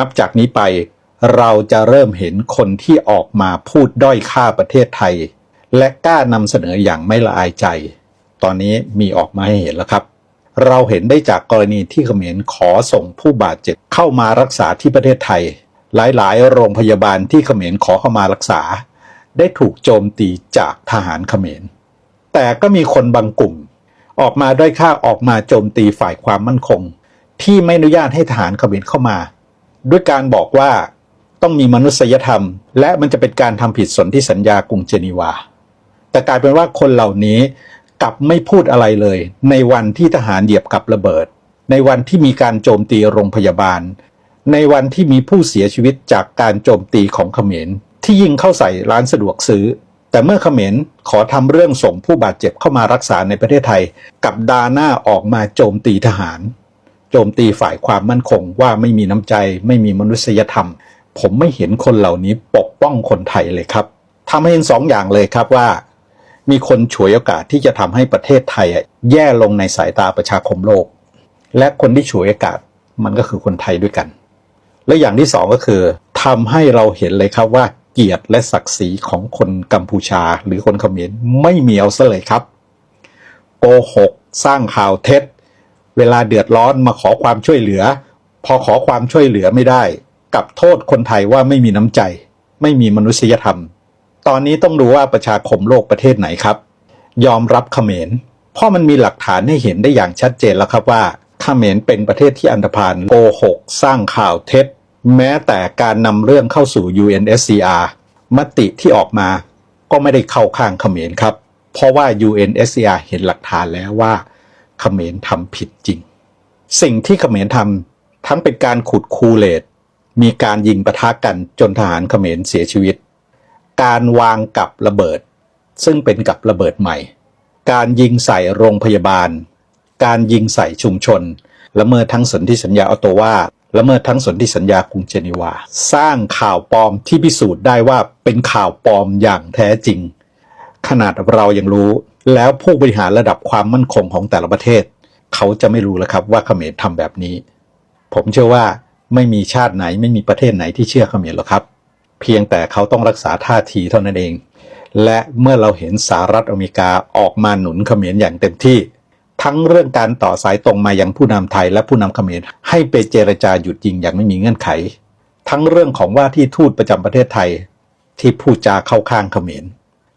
นับจากนี้ไปเราจะเริ่มเห็นคนที่ออกมาพูดด้อยค่าประเทศไทย และกล้านำเสนออย่างไม่ละอายใจ ตอนนี้มีออกมาให้เห็นแล้วครับ เราเห็นได้จากกรณีที่เขมรขอส่งผู้บาดเจ็บเข้ามารักษาที่ประเทศไทย หลายๆ โรงพยาบาลที่เขมรขอเข้ามารักษา ได้ถูกโจมตีจากทหารเขมร แต่ก็มีคนบางกลุ่ม ออกมาด้อยค่าออกมาโจมตีฝ่ายความมั่นคง ที่ไม่อนุญาตให้ทหารเขมรเข้ามา ด้วยการบอกว่าต้องมีมนุษยธรรม และมันจะเป็นการทำผิดสนธิสัญญากรุงเจนีวา แต่กลายเป็นว่าคนเหล่านี้กลับไม่พูดอะไรเลย ในวันที่ทหารเหยียบกับระเบิด ในวันที่มีการโจมตีโรงพยาบาล ในวันที่มีผู้เสียชีวิตจากการโจมตีของเขมร ที่ยิงเข้าใส่ร้านสะดวกซื้อ แต่เมื่อเขมรขอทำเรื่องส่งผู้บาดเจ็บเข้ามารักษาในประเทศไทย กับดาหน้าออกมาโจมตีทหาร โจมตีฝ่ายความมั่นคงว่าไม่มีน้ำใจ ไม่มีมนุษยธรรม ผมไม่เห็นคนเหล่านี้ปกป้องคนไทยเลยครับทำให้เห็นสองอย่างเลยครับว่า มีคนฉวยโอกาสที่จะทำให้ประเทศไทยแย่ลงในสายตาประชาคมโลก และคนที่ฉวยโอกาสมันก็คือคนไทยด้วยกัน และอย่างที่สองก็คือทำให้เราเห็นเลยครับว่าเกียรติและศักดิ์ศรีของคนกัมพูชาหรือคนเขมรไม่มีเอาซะเลยครับ โกหก สร้างข่าวเท็จ เวลาเดือดร้อนมาขอความช่วยเหลือ พอขอความช่วยเหลือไม่ได้กับโทษคนไทยว่าไม่มีน้ำใจ ไม่มีมนุษยธรรม ตอนนี้ต้องดูว่าประชาคมโลกประเทศไหนครับ ยอมรับเขมรเพราะมันมีหลักฐานให้เห็นได้อย่างชัดเจนแล้วครับว่าเขมรเป็นประเทศที่อันธพาลโกหกสร้างข่าวเท็จ แม้แต่การนำเรื่องเข้าสู่ UNSCR มติที่ออกมาก็ไม่ได้เข้าข้างเขมรครับ เพราะว่า UNSCR เห็นหลักฐานแล้วว่า เขมรทำผิดจริง สิ่งที่เขมรทำทั้งเป็นการขุดคูเลตมีการยิงปะทะกันจนทหารเขมรเสียชีวิต การวางกับระเบิด ซึ่งเป็นกับระเบิดใหม่ การยิงใส่โรงพยาบาล การยิงใส่ชุมชนละเมิดทั้งสนธิสัญญาออตโตวาละเมิดทั้งสนธิสัญญากรุงเจนีวา สร้างข่าวปลอมที่พิสูจน์ได้ว่าเป็นข่าวปลอมอย่างแท้จริง ขนาดเรายังรู้ แล้วผู้บริหารระดับความมั่นคงของแต่ละประเทศ เขาจะไม่รู้แล้วครับว่าเขมรทำแบบนี้ ผมเชื่อว่าไม่มีชาติไหนไม่มีประเทศไหนที่เชื่อเขมรหรอกครับ เพียงแต่เขาต้องรักษาท่าทีเท่านั้นเอง และเมื่อเราเห็นสหรัฐอเมริกาออกมาหนุนเขมรอย่างเต็มที่ ทั้งเรื่องการต่อสายตรงมายังผู้นำไทยและผู้นำเขมรให้ไปเจรจาหยุดยิงอย่างไม่มีเงื่อนไข ทั้งเรื่องของว่าที่ทูตประจำประเทศไทย ที่พูดจาเข้าข้างเขมร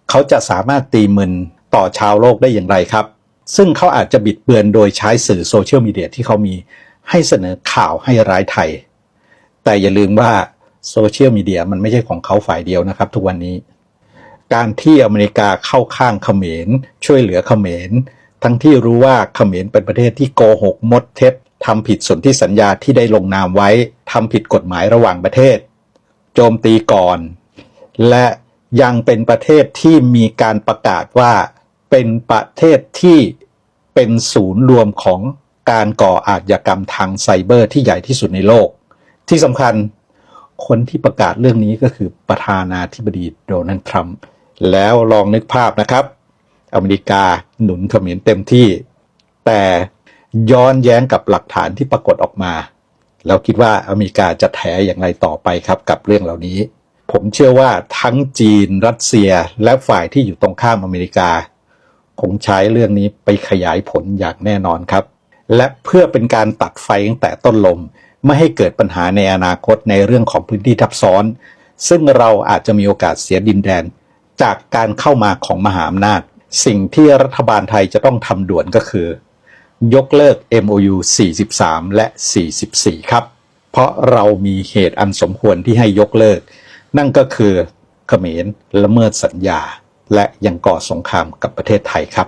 เขาจะสามารถตีมึน ต่อชาวโลกได้อย่างไรครับ ซึ่งเขาอาจจะบิดเบือนโดยใช้สื่อโซเชียลมีเดียที่เขามีให้เสนอข่าวให้ร้ายไทย แต่อย่าลืมว่าโซเชียลมีเดียมันไม่ใช่ของเขาฝ่ายเดียวนะครับ ทุกวันนี้ การที่อเมริกาเข้าข้างเขมร ช่วยเหลือเขมร ทั้งที่รู้ว่าเขมรเป็นประเทศที่โกหกมดเท็จทำผิดสนธิสัญญาที่ได้ลงนามไว้ทำผิดกฎหมายระหว่างประเทศ โจมตีก่อน และยังเป็นประเทศที่มีการประกาศว่า เป็นประเทศที่เป็นศูนย์รวมของการก่ออาชญากรรมทางไซเบอร์ที่ใหญ่ที่สุดในโลก ที่สำคัญคนที่ประกาศเรื่องนี้ก็คือประธานาธิบดีโดนัลด์ทรัมป์แล้วลองนึกภาพนะครับ อเมริกาหนุนเขมรเต็มที่ แต่ย้อนแย้งกับหลักฐานที่ปรากฏออกมาแล้วคิดว่าอเมริกาจะแถอย่างไรต่อไปครับกับเรื่องเหล่านี้ ผมเชื่อว่าทั้งจีนรัสเซียและฝ่ายที่อยู่ตรงข้ามอเมริกา คงใช้เรื่องนี้ไปขยายผลอย่างแน่นอนครับ และเพื่อเป็นการตัดไฟตั้งแต่ต้นลม ไม่ให้เกิดปัญหาในอนาคตในเรื่องของพื้นที่ทับซ้อน ซึ่งเราอาจจะมีโอกาสเสียดินแดน จากการเข้ามาของมหาอำนาจ สิ่งที่รัฐบาลไทยจะต้องทำด่วนก็คือ ยกเลิก MOU 43 และ 44 ครับ เพราะเรามีเหตุอันสมควรที่ให้ยกเลิก นั่นก็คือเขมรละเมิดสัญญา และยังก่อสงครามกับประเทศไทยครับ